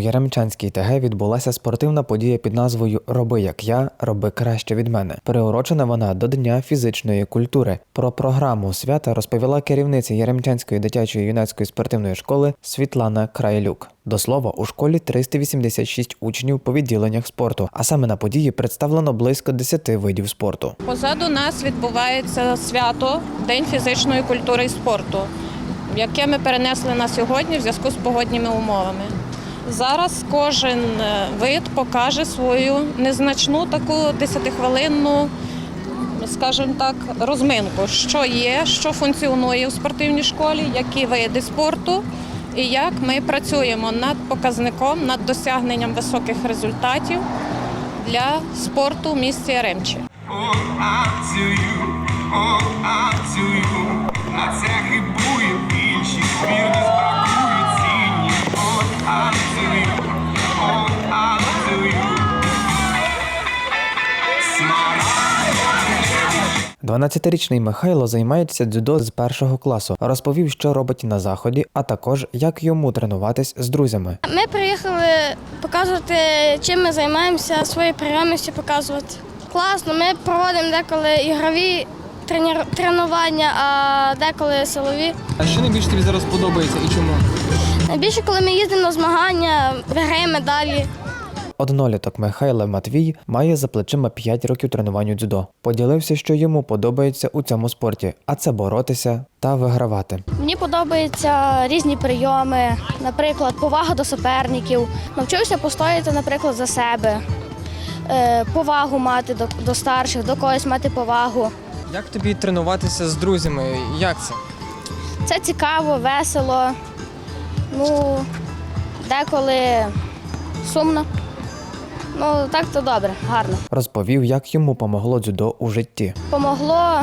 Яремчанській ТГ відбулася спортивна подія під назвою Роби як я, роби краще від мене. Приурочена вона до Дня фізичної культури. Про програму свята розповіла керівниця Яремчанської дитячої юнацької спортивної школи Світлана Крайлюк. До слова, у школі 386 учнів по відділеннях спорту, а саме на події представлено близько 10 видів спорту. Позаду нас відбувається свято День фізичної культури і спорту, яке ми перенесли на сьогодні в зв'язку з погодніми умовами. Зараз кожен е, вид покаже свою незначну таку 10-хвилинну, скажімо так, розминку, що є, що функціонує у спортивній школі, які види спорту і як ми працюємо над показником, над досягненням високих результатів для спорту в місті танцюю, на це хибує більшість, 12-річний Михайло займається дзюдо з першого класу. Розповів, що робить на заході, а також як йому тренуватись з друзями. Ми приїхали показувати, чим ми займаємося, свої прийомності показувати. Класно, ми проводимо деколи ігрові тренування, а деколи силові. А що найбільше тобі зараз подобається і чому? Найбільше, коли ми їздимо на змагання, виграємо медалі. Одноліток Михайло Матвій має за плечима 5 років тренувань у дзюдо. Поділився, що йому подобається у цьому спорті, а це боротися та вигравати. Мені подобаються різні прийоми, наприклад, повага до суперників. Навчився постояти, наприклад, за себе, е, повагу мати до, до старших, до когось мати повагу. Як тобі тренуватися з друзями? Як це? Це цікаво, весело. Ну, деколи сумно. Ну, так то добре, гарно. Розповів, як йому помогло дзюдо у житті. Помогло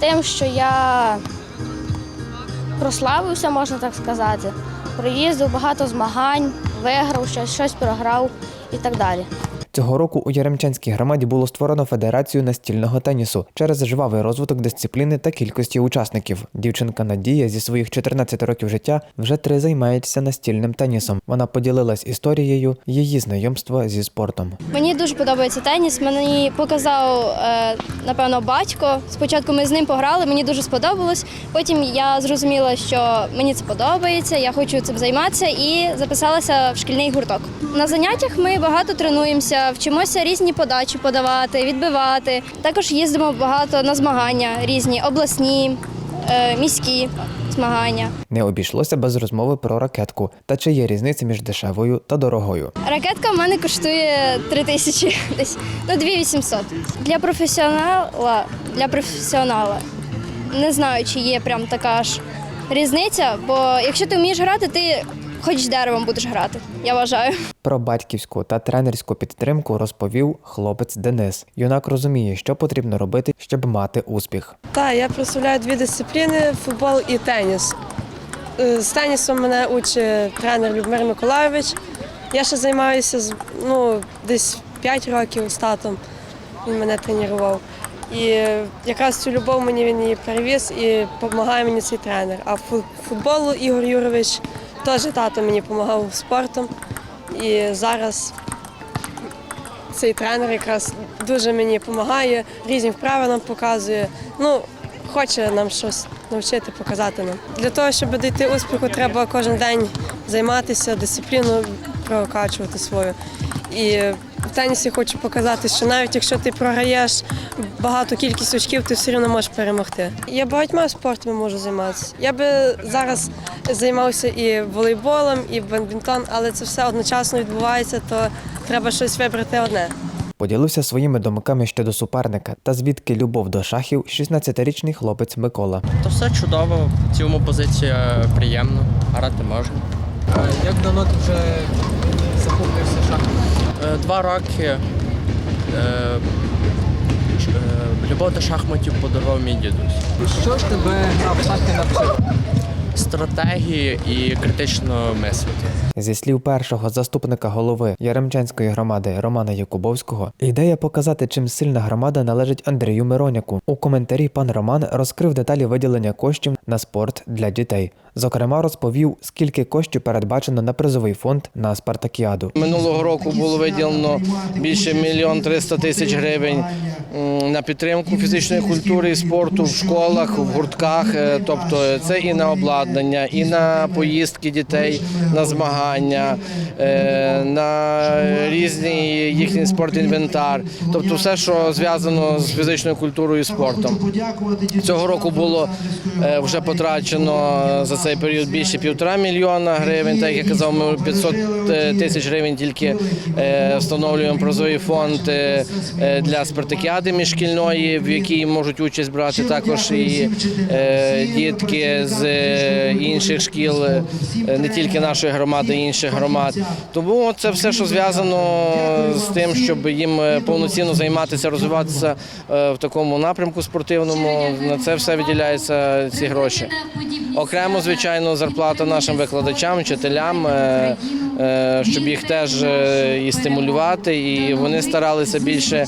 тим, що я прославився, можна так сказати. Приїздив багато змагань, виграв щось, щось програв і так далі. Цього року у Яремчанській громаді було створено федерацію настільного тенісу через жвавий розвиток дисципліни та кількості учасників. Дівчинка Надія зі своїх 14 років життя вже три займається настільним тенісом. Вона поділилась історією її знайомства зі спортом. Мені дуже подобається теніс. Мені показав, е, напевно, батько. Спочатку ми з ним пограли, мені дуже сподобалось. Потім я зрозуміла, що мені це подобається, я хочу цим займатися і записалася в шкільний гурток. На заняттях ми багато тренуємося, вчимося різні подачі подавати, відбивати. Також їздимо багато на змагання різні, обласні, е, міські змагання. Не обійшлося без розмови про ракетку та чи є різниця між дешевою та дорогою. Ракетка в мене коштує 3 тисячі, десь ну 2800. Для професіонала, для професіонала не знаю, чи є прям така ж різниця, бо якщо ти вмієш грати, ти хоч з деревом будеш грати, я вважаю. Про батьківську та тренерську підтримку розповів хлопець Денис. Юнак розуміє, що потрібно робити, щоб мати успіх. Так, я представляю дві дисципліни футбол і теніс. Е, З тенісом мене учить тренер Любомир Миколайович. Я ще займаюся з- ну, десь 5 років з татом. Він мене тренував. І якраз цю любов мені він її перевіз і допомагає мені цей тренер. А фу- футболу Ігор Юрович теж тато мені допомагав спортом. І зараз цей тренер якраз дуже мені допомагає, різні вправи нам показує. Ну, хоче нам щось навчити, показати нам. Для того, щоб дійти успіху, треба кожен день займатися, дисципліну прокачувати свою. І в тенісі хочу показати, що навіть якщо ти програєш багату кількість очків, ти все одно можеш перемогти. Я багатьма спортами можу займатися. Я би зараз займався і волейболом, і бадмінтон, але це все одночасно відбувається, то треба щось вибрати одне. Поділився своїми думками щодо суперника та звідки любов до шахів 16-річний хлопець Микола. То все чудово, в цілому позиція приємна, грати можна. Як давно ти вже захоплюєшся шахом? Е, Два роки е, е, любов до шахматів подарував мій дідусь. Що ж тебе гра в шахи навчив? Стратегії і критично мислити. Зі слів першого заступника голови Яремчанської громади Романа Якубовського, ідея показати, чим сильна громада належить Андрію Мироняку. У коментарі пан Роман розкрив деталі виділення коштів на спорт для дітей. Зокрема, розповів, скільки коштів передбачено на призовий фонд на спартакіаду. Минулого року було виділено більше мільйон триста тисяч гривень на підтримку фізичної культури і спорту в школах, в гуртках. Е, Тобто це і на обладнання, і на поїздки дітей, на змагання, е, на різний їхній спортінвентар. Тобто все, що зв'язано з фізичною культурою і спортом. Цього року було е, вже потрачено за цей період більше півтора мільйона гривень. Так як я казав, ми 500 тисяч гривень тільки е, встановлюємо призовий фонд е, е, для спартакіади міжшкільної, в якій можуть участь брати також і е, дітки з е, інших шкіл, е, не тільки нашої громади, інших громад. Тому це все, що зв'язано з тим, щоб їм е, повноцінно займатися, розвиватися е, в такому напрямку спортивному. На це все виділяються ці гроші. Окремо, звичайно, зарплата нашим викладачам, вчителям, е, щоб їх теж і стимулювати, і вони старалися більше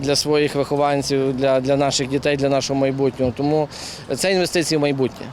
для своїх вихованців, для наших дітей, для нашого майбутнього. Тому це інвестиції в майбутнє.